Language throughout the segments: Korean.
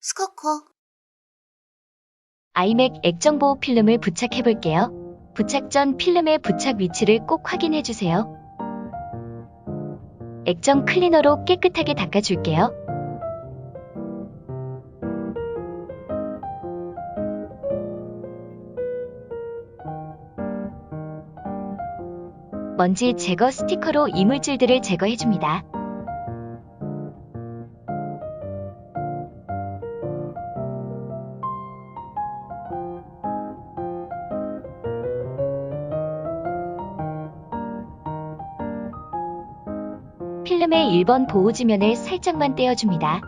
스커커. 아이맥 액정보호 필름을 부착해 볼게요. 부착 전 필름의 부착 위치를 꼭 확인해 주세요. 액정 클리너로 깨끗하게 닦아줄게요. 먼지 제거 스티커로 이물질들을 제거해 줍니다. 필름의 1번 보호지면을 살짝만 떼어줍니다.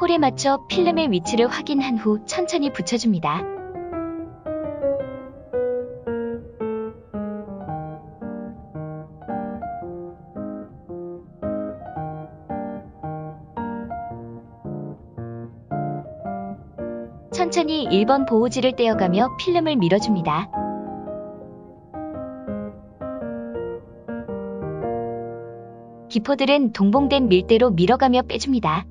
홀에 맞춰 필름의 위치를 확인한 후 천천히 붙여줍니다. 천천히 1번 보호지를 떼어가며 필름을 밀어줍니다. 기포들은 동봉된 밀대로 밀어가며 빼줍니다.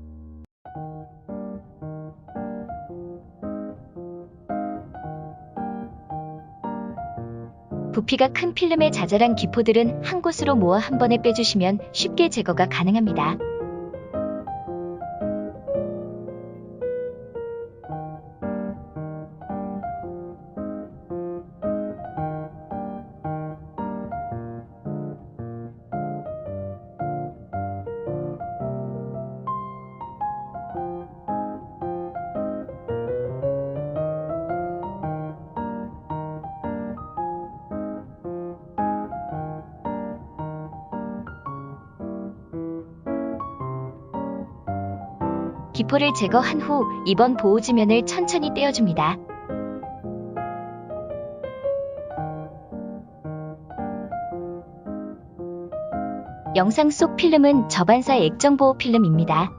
부피가 큰 필름의 자잘한 기포들은 한 곳으로 모아 한 번에 빼주시면 쉽게 제거가 가능합니다. 기포를 제거한 후 2번 보호지면을 천천히 떼어줍니다. 영상 속 필름은 저반사 액정보호 필름입니다.